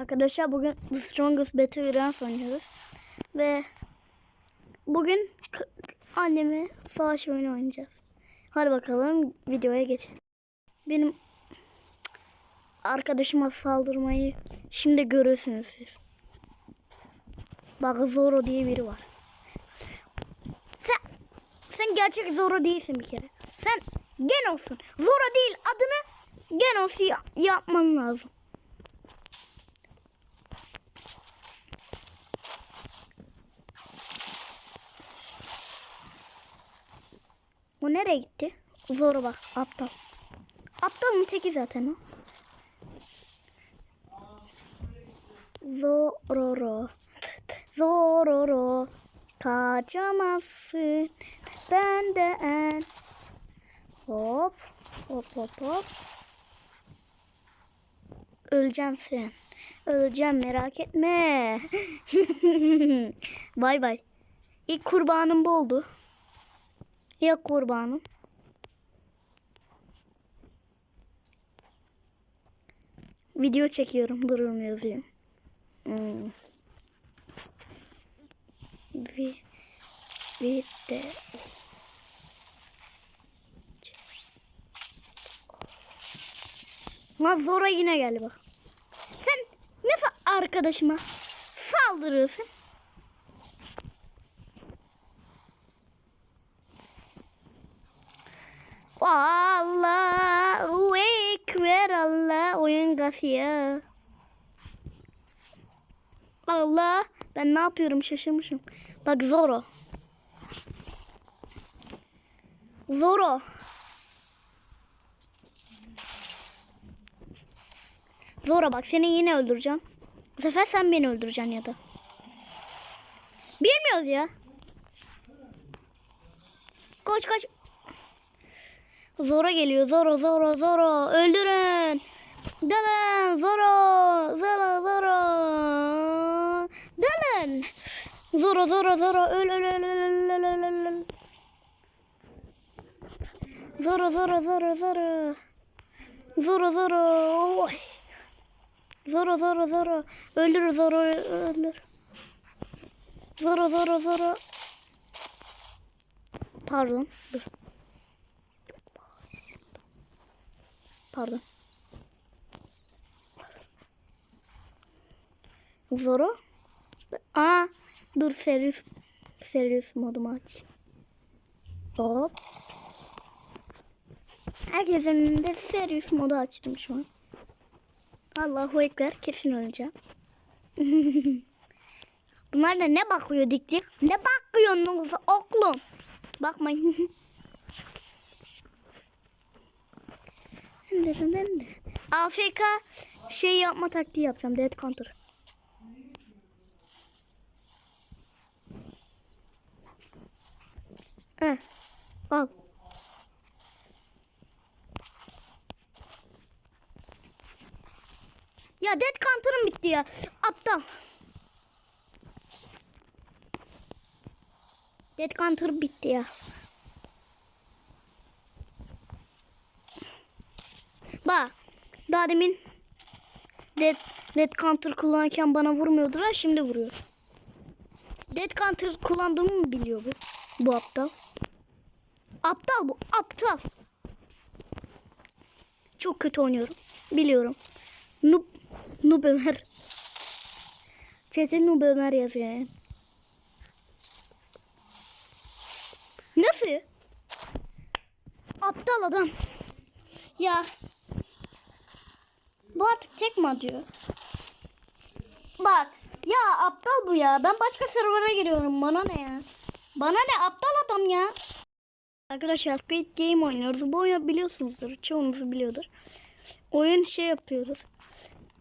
Arkadaşlar bugün The Strongest Battle Royale oynuyoruz. Ve bugün annemi savaş oyunu oynayacağız. Hadi bakalım videoya geçelim. Benim arkadaşıma saldırmayı şimdi görürsünüz siz. Bak Zoro diye biri var. Sen, sen gerçek Zoro değilsin bir kere. Sen Genos'sun. Zoro değil adını Genos ya- yapman lazım. Nereye gitti? Zora bak aptal. Aptalın teki zaten o. Zororo. Zororo. Kaçamazsın benden. Hop. Hop hop hop. Öleceğim sen. Öleceğim merak etme. bay bay. İlk kurbanım bu oldu. Ya kurbanım. Video çekiyorum. Dururum yazayım. Hmm. Bir, bir de Lan Zora yine geldi bak. Sen nasıl arkadaşıma saldırıyorsun? Allahu Ekber Allah oyun kasıyor. Allah ben ne yapıyorum şaşırmışım. Bak Zoro. Zoro. Zoro bak seni yine öldüreceğim. Bu sefer sen beni öldüreceksin ya da. Bilmiyoruz ya. Koş koş. Zora geliyor. Zoro, Zoro, Zoro. Öldürün. Dalın. Zoro, Zoro, Zoro. Dalın. Zoro, Zoro, Zoro. Öl, öl, öl, öl, öl, öl, öl. Zoro, Zoro, Zoro, Zoro. Zoro, Zoro. Oy. Zoro, Zoro, Zoro. Öldür, Zoro, öldür. Zoro, Zoro, Zoro. Pardon. Dur. Pardon. Zoro. Aa, dur serius serius modumu aç. Hop. Herkesin de serius modu açtım şu an. Allahu ekber kesin öleceğim. Bunlar da ne bakıyor dik dik? Ne bakıyorsunuz oğlum? Bakmayın. AFK şey yapma taktiği yapacağım. Dead counter. Heh. Al. Ya dead counter'ım bitti ya. Aptal. Dead counter bitti ya. Bak. Daha demin Dead, Dead Counter kullanırken bana vurmuyordular. Şimdi vuruyor. Dead Counter kullandığımı mı biliyor bu? Bu aptal. Aptal bu. Aptal. Çok kötü oynuyorum. Biliyorum. Noob, Noob Ömer. Çetin Noob Ömer yazıyor yani. Nasıl? Aptal adam. Ya. Bu artık tek mi atıyor? Bak. Ya aptal bu ya. Ben başka server'a giriyorum. Bana ne ya? Bana ne aptal adam ya. Arkadaşlar Squid Game oynuyoruz. Bu oyunu biliyorsunuzdur. Çoğunuz biliyordur. Oyun şey yapıyoruz.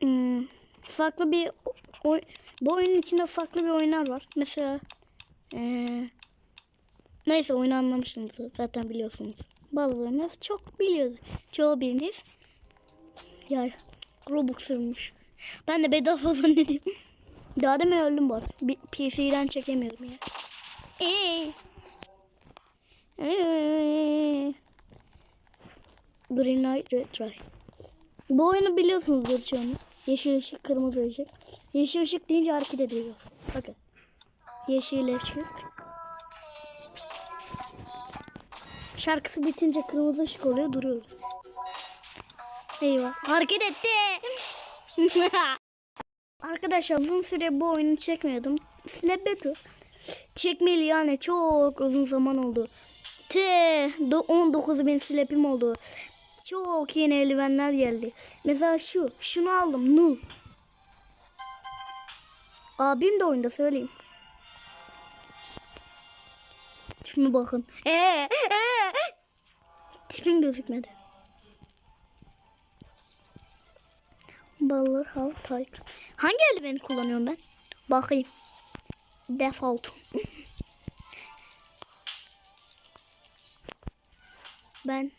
Hmm, farklı bir oy, bu oyunun içinde farklı bir oyunlar var. Mesela ee, neyse oyunu anlamışsınız zaten biliyorsunuz. Bazılarınız çok biliyoruz. Çoğu biriniz ya Robux sürmüş. Ben de bedava zannediyorum. Daha demin öldüm bu arada. PC'den çekemiyorum ya. Eee. Eee. Green Light Red Light. Bu oyunu biliyorsunuzdur çoğunuz. Yeşil ışık, kırmızı ışık. Yeşil ışık deyince hareket ediyoruz. Bakın. Yeşil ışık. Şarkısı bitince kırmızı ışık oluyor duruyoruz. Eyvah. Hareket etti. Arkadaşlar uzun süre bu oyunu çekmiyordum. Slap Battle. Çekmeli yani çok uzun zaman oldu. T 19 bin slap'im oldu. Çok yeni eldivenler geldi. Mesela şu. Şunu aldım. Nul. Abim de oyunda söyleyeyim. Şimdi bakın. Ee, ee. Tipim gözükmedi. Balır hav tayk. Hangi eldiveni kullanıyorum ben? Bakayım. Default. ben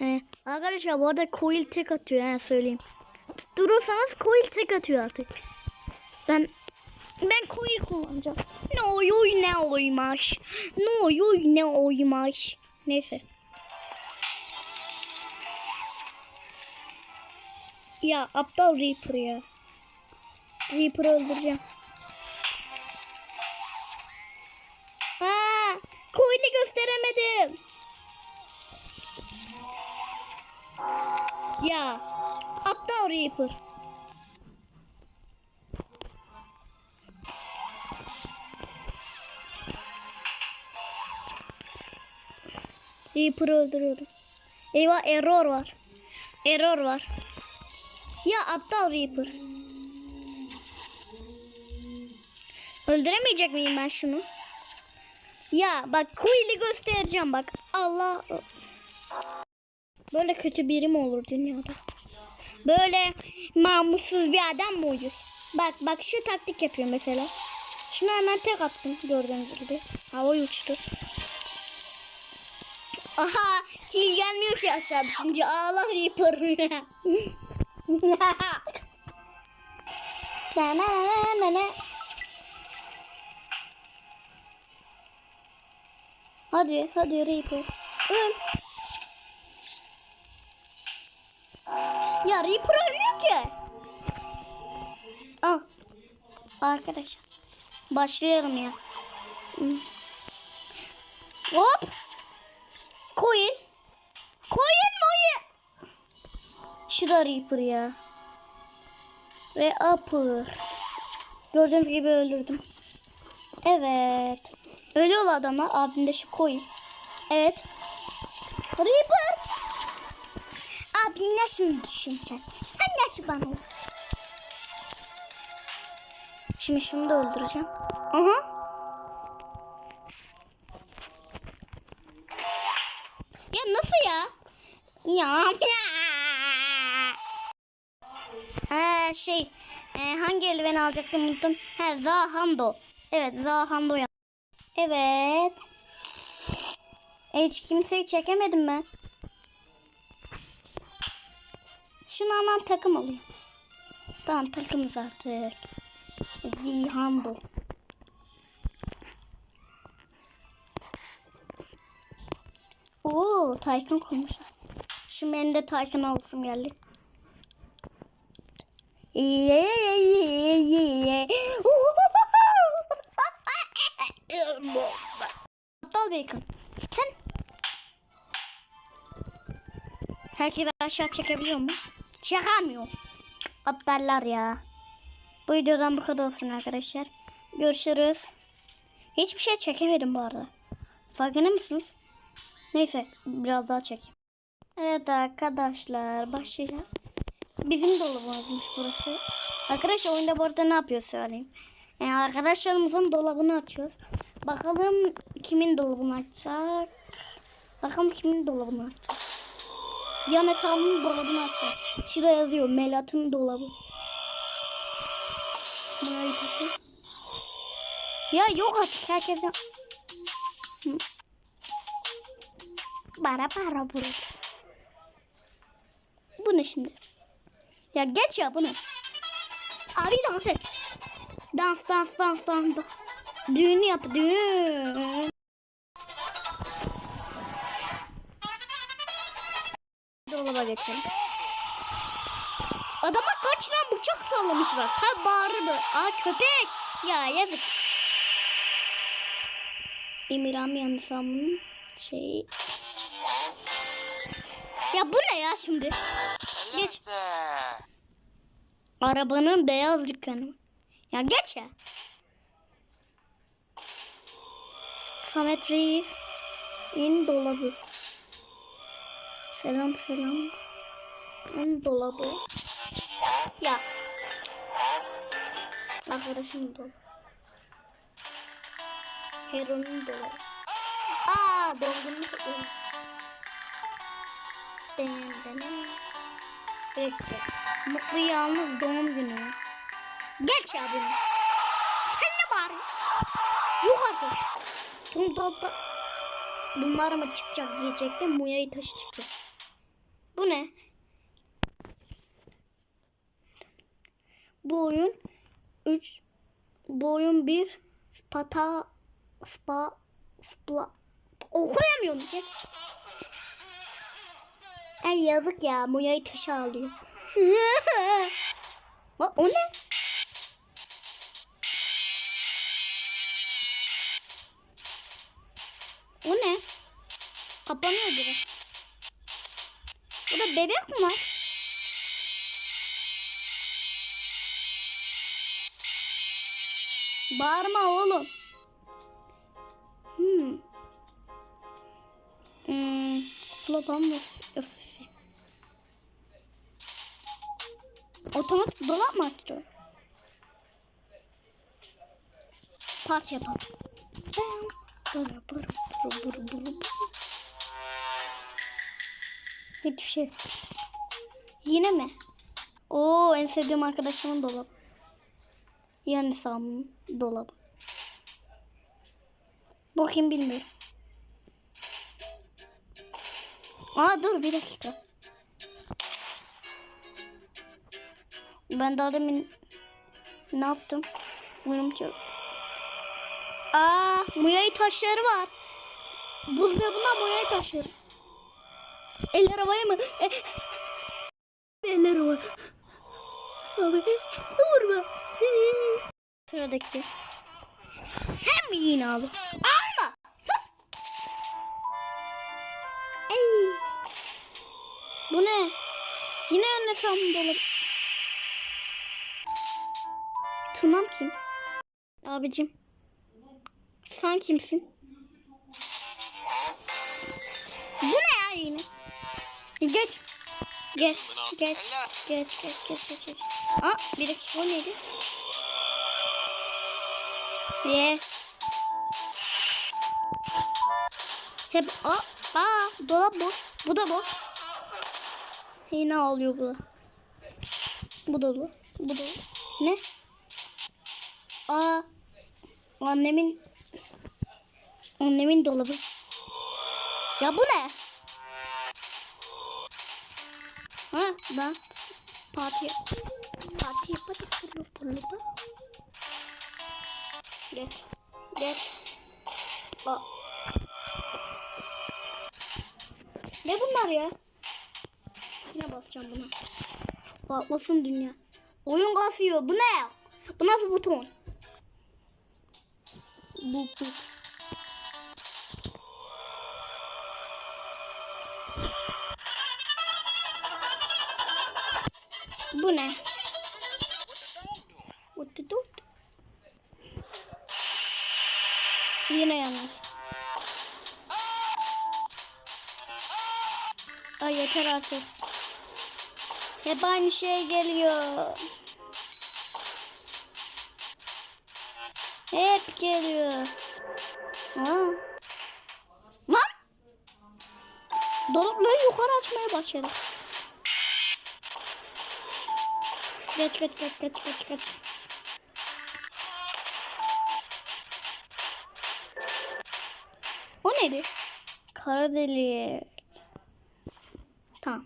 ee, arkadaşlar bu arada coil tek atıyor ha söyleyeyim. Tutturursanız coil tek atıyor artık. Ben ben coil kullanacağım. Ne oy ne oymaş. Ne oy ne oymaş. Neyse. Ya aptal Reaper ya. Reaper'ı öldüreceğim. Ha, coil'i gösteremedim. Ya aptal Reaper. Reaper'ı öldürüyorum. Eyvah error var. Error var. Ya aptal Reaper. Öldüremeyecek miyim ben şunu? Ya bak Quill'i göstereceğim bak. Allah. Böyle kötü biri mi olur dünyada? Böyle namussuz bir adam mı olur? Bak bak şu taktik yapıyor mesela. Şuna hemen tek attım gördüğünüz gibi. Hava uçtu. Aha kill gelmiyor ki aşağı düşünce ağla Reaper. na na na na na. Hadi hadi Reaper. Öl. Ya Reaper ölmüyor ki. Al. Arkadaşlar. Başlayalım ya. Hmm. Hop. Koyun. Koyun moyu. Şu da Reaper ya. Ve Upper. Gördüğünüz gibi öldürdüm. Evet. Ölüyor adamlar. Abim de şu koyun. Evet. Reaper. Abi nasıl düşüneceksin? Sen nasıl bana? Şimdi şunu da öldüreceğim. Aha. Ya nasıl ya? Ya. Ha şey e, hangi eldiveni alacaktım unuttum. Ha Zahando. Evet Zahando ya. Evet. Hiç kimseyi çekemedim ben. Şunu hemen takım alayım. Tamam takımız artık. Zihando. Oo, Taycan koymuşlar. Şu benim de Taycan alasım geldi. Aptal bacon. Sen Herkesi aşağı çekebiliyor mu? Çekemiyor. Aptallar ya. Bu videodan bu kadar olsun arkadaşlar. Görüşürüz. Hiçbir şey çekemedim bu arada. Farkında mısınız? Neyse biraz daha çekeyim. Evet arkadaşlar başlayalım. Bizim dolabımızmış burası. Arkadaşlar oyunda bu arada ne yapıyor söyleyeyim. Yani arkadaşlarımızın dolabını açıyoruz. Bakalım kimin dolabını açsak. Bakalım kimin dolabını açsak. Yan hesabımın dolabını açacağım. Şuraya yazıyor Melat'ın dolabı. Ya yok artık herkesten. Hı. Para para bunu. Bu ne şimdi? Ya geç ya bunu. Abi dans et. Dans dans dans dans. Düğün yap düğün. Dolaba geçelim. Adama Kaçıran bıçak sallamışlar. Ha bağırır böyle. Aa köpek. Ya yazık. Emirhan yanılsamın şey. Ya bu ne ya şimdi? Geç. Arabanın beyaz dükkanı. Ya geç ya. Samet Reis. Yeni dolabı. Selam selam. Yeni dolabı. Ya. Arkadaşım dolabı. Hero'nun dolabı. Aa doğum kutluyorum. Den den. Bekle. Mutlu yalnız doğum günü. Geç ya bunu. Sen ne bağırıyorsun? Yok artık. Tom Top'ta bunlar mı çıkacak diyecektim. Muya'yı taşı çıktı. Bu ne? Bu oyun 3 bu oyun 1 spata spa spla okuyamıyorum ki. Ay yazık ya Muya'yı taşı alıyor. O ne? O ne? Kapanıyor biri. Burada bebek mi var? Bağırma oğlum. Hmm. Hmm. Flopan ofisi. Otomatik dolap mı açıyor? Parti yapalım. Hiçbir şey. Yine mi? Oo en sevdiğim arkadaşımın dolabı. Yani Sam'ın dolabı. Bakayım bilmiyorum. Aa dur bir dakika. Ben daha demin ne yaptım? Uyum çok. Aa Muyay taşları var. Buzdolabına Muyay taşları. Eller havaya mı? E, eller havaya. Abi vurma. Sıradaki. Sen mi yine abi? Alma. Sus. Ey. Bu ne? Yine sandım dolap. Tunam kim? Abicim. Sen kimsin? Bu ne ya yine? Geç. Geç. Geç. Geç. Geç. Geç. Geç. geç. Aa bir dakika o neydi? Ye. Hep aa, aa dolap boş. Bu da boş. Yine ağlıyor bu. Bu dolu. Bu da Ne? Aa annemin annemin dolabı. Ya bu ne? Ha ben parti parti bunu bunu da. Geç. Geç. Aa. Ne bunlar ya? Yine basacağım buna. Patlasın dünya. Oyun kasıyor. Bu ne? Bu nasıl buton? Bu bu. Bu ne? What the dog? Yine yalnız. Ay yeter artık. Hep aynı şey geliyor. Hep geliyor. Aa. Lan! Dolapları yukarı açmaya başladı. Geç geç geç geç geç geç. O neydi? Kara delik. Tamam.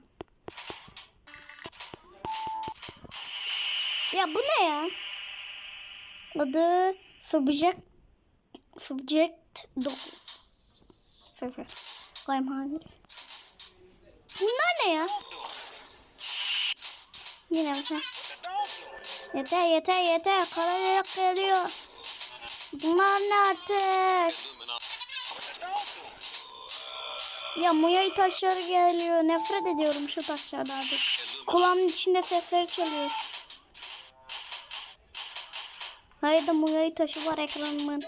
Ya bu ne ya? Adı subject subject do sıfır. Koyayım hangi? Bunlar ne ya? Yine mesela Yeter yeter yeter. Karayak geliyor. Bunlar ne artık? Ya Muyay taşları geliyor. Nefret ediyorum şu taşlardan artık. Kulağımın içinde sesleri çalıyor. Haydi Muyay taşı var ekranımın.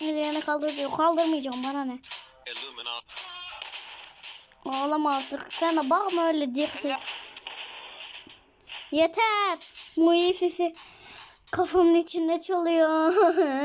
Ellerini kaldır diyor. Kaldırmayacağım bana ne. Ağlama artık. De bakma öyle dikti. Yeter. Muyay sesi kafamın içinde çalıyor.